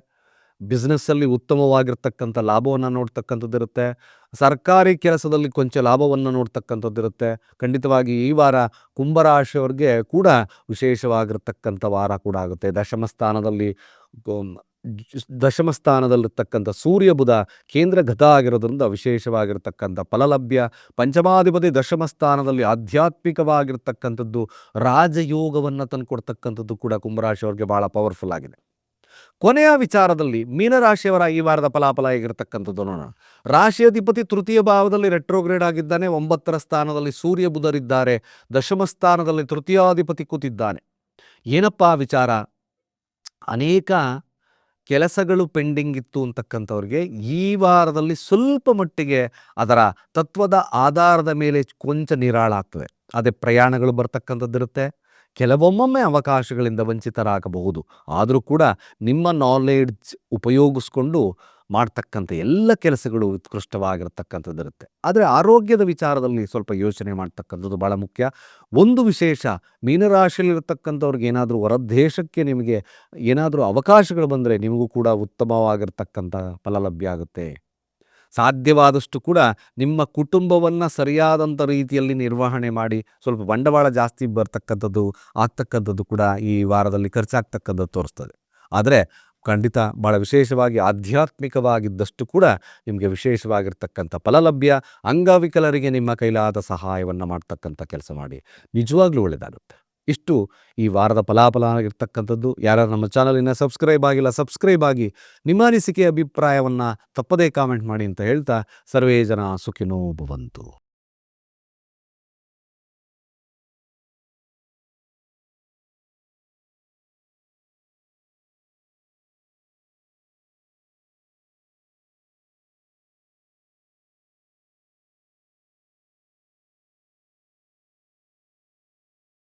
ಬಿಸ್ನೆಸ್ಸಲ್ಲಿ ಉತ್ತಮವಾಗಿರ್ತಕ್ಕಂಥ ಲಾಭವನ್ನು ನೋಡ್ತಕ್ಕಂಥದ್ದಿರುತ್ತೆ ಸರ್ಕಾರಿ ಕೆಲಸದಲ್ಲಿ ಕೊಂಚ ಲಾಭವನ್ನು ನೋಡ್ತಕ್ಕಂಥದ್ದಿರುತ್ತೆ ಖಂಡಿತವಾಗಿ ಈ ವಾರ ಕುಂಭರಾಶಿಯವ್ರಿಗೆ ಕೂಡ ವಿಶೇಷವಾಗಿರ್ತಕ್ಕಂಥ ವಾರ ಕೂಡ ಆಗುತ್ತೆ. ದಶಮ ಸ್ಥಾನದಲ್ಲಿ ದಶಮ ಸ್ಥಾನದಲ್ಲಿರ್ತಕ್ಕಂಥ ಸೂರ್ಯ ಬುಧ ಕೇಂದ್ರ ಗತ ಆಗಿರೋದ್ರಿಂದ ವಿಶೇಷವಾಗಿರ್ತಕ್ಕಂಥ ಫಲಲಭ್ಯ. ಪಂಚಮಾಧಿಪತಿ ದಶಮ ಸ್ಥಾನದಲ್ಲಿ ಆಧ್ಯಾತ್ಮಿಕವಾಗಿರ್ತಕ್ಕಂಥದ್ದು ರಾಜಯೋಗವನ್ನು ತಂದುಕೊಡ್ತಕ್ಕಂಥದ್ದು ಕೂಡ ಕುಂಭರಾಶಿಯವ್ರಿಗೆ ಭಾಳ ಪವರ್ಫುಲ್ ಆಗಿದೆ. ಕೊನೆಯ ವಿಚಾರದಲ್ಲಿ ಮೀನರಾಶಿಯವರ ಈ ವಾರದ ಫಲಾಫಲ ಹೇಗಿರತಕ್ಕಂಥದ್ದು ನೋಡೋಣ. ರಾಶಿಯಾಧಿಪತಿ ತೃತೀಯ ಭಾವದಲ್ಲಿ ರೆಟ್ರೋಗ್ರೇಡ್ ಆಗಿದ್ದಾನೆ, ಒಂಬತ್ತರ ಸ್ಥಾನದಲ್ಲಿ ಸೂರ್ಯ ಬುಧರಿದ್ದಾರೆ, ದಶಮ ಸ್ಥಾನದಲ್ಲಿ ತೃತೀಯಾಧಿಪತಿ ಕೂತಿದ್ದಾನೆ. ಏನಪ್ಪ ಆ ವಿಚಾರ? ಅನೇಕ ಕೆಲಸಗಳು ಪೆಂಡಿಂಗ್ ಇತ್ತು ಅಂತಕ್ಕಂಥವ್ರಿಗೆ ಈ ವಾರದಲ್ಲಿ ಸ್ವಲ್ಪ ಮಟ್ಟಿಗೆ ಅದರ ತತ್ವದ ಆಧಾರದ ಮೇಲೆ ಕೊಂಚ ನಿರಾಳಾಗ್ತದೆ. ಅದೇ ಪ್ರಯಾಣಗಳು ಬರ್ತಕ್ಕಂಥದ್ದಿರುತ್ತೆ ಕೆಲವೊಮ್ಮೊಮ್ಮೆ ಅವಕಾಶಗಳಿಂದ ವಂಚಿತರಾಗಬಹುದು. ಆದರೂ ಕೂಡ ನಿಮ್ಮ ನಾಲೆಡ್ಜ್ ಉಪಯೋಗಿಸ್ಕೊಂಡು ಮಾಡ್ತಕ್ಕಂಥ ಎಲ್ಲ ಕೆಲಸಗಳು ಉತ್ಕೃಷ್ಟವಾಗಿರತಕ್ಕಂಥದ್ದಿರುತ್ತೆ ಆದರೆ ಆರೋಗ್ಯದ ವಿಚಾರದಲ್ಲಿ ಸ್ವಲ್ಪ ಯೋಚನೆ ಮಾಡ್ತಕ್ಕಂಥದ್ದು ಭಾಳ ಮುಖ್ಯ. ಒಂದು ವಿಶೇಷ, ಮೀನರಾಶಿಯಲ್ಲಿರ್ತಕ್ಕಂಥವ್ರಿಗೆ ಏನಾದರೂ ಹೊರದೇಶಕ್ಕೆ ನಿಮಗೆ ಏನಾದರೂ ಅವಕಾಶಗಳು ಬಂದರೆ ನಿಮಗೂ ಕೂಡ ಉತ್ತಮವಾಗಿರ್ತಕ್ಕಂಥ ಫಲ ಲಭ್ಯ ಆಗುತ್ತೆ. ಸಾಧ್ಯವಾದಷ್ಟು ಕೂಡ ನಿಮ್ಮ ಕುಟುಂಬವನ್ನು ಸರಿಯಾದಂಥ ರೀತಿಯಲ್ಲಿ ನಿರ್ವಹಣೆ ಮಾಡಿ ಸ್ವಲ್ಪ ಬಂಡವಾಳ ಜಾಸ್ತಿ ಬರ್ತಕ್ಕಂಥದ್ದು, ಆಗ್ತಕ್ಕಂಥದ್ದು ಕೂಡ ಈ ವಾರದಲ್ಲಿ ಖರ್ಚಾಗ್ತಕ್ಕಂಥದ್ದು ತೋರಿಸ್ತದೆ. ಆದರೆ ಖಂಡಿತ ಭಾಳ ವಿಶೇಷವಾಗಿ ಆಧ್ಯಾತ್ಮಿಕವಾಗಿದ್ದಷ್ಟು ಕೂಡ ನಿಮಗೆ ವಿಶೇಷವಾಗಿರ್ತಕ್ಕಂಥ ಫಲಲಭ್ಯ, ಅಂಗವಿಕಲರಿಗೆ ನಿಮ್ಮ ಕೈಲಾದ ಸಹಾಯವನ್ನು ಮಾಡ್ತಕ್ಕಂಥ ಕೆಲಸ ಮಾಡಿ. ನಿಜವಾಗ್ಲೂ ಒಳ್ಳೆಯದಾಗುತ್ತೆ ಇಷ್ಟು ಈ ವಾರದ ಫಲಾಫಲ ಆಗಿರ್ತಕ್ಕಂಥದ್ದು ಯಾರು ನಮ್ಮ ಚಾನಲಿನ ಸಬ್ಸ್ಕ್ರೈಬ್ ಆಗಿಲ್ಲ, ಸಬ್ಸ್ಕ್ರೈಬ್ ಆಗಿ ನಿಮ್ಮ ಅನಿಸಿಕೆ, ಅಭಿಪ್ರಾಯವನ್ನು ತಪ್ಪದೇ ಕಾಮೆಂಟ್ ಮಾಡಿ ಅಂತ ಹೇಳ್ತಾ, ಸರ್ವೇ ಜನ ಸುಖಿನೋ ಭವಂತು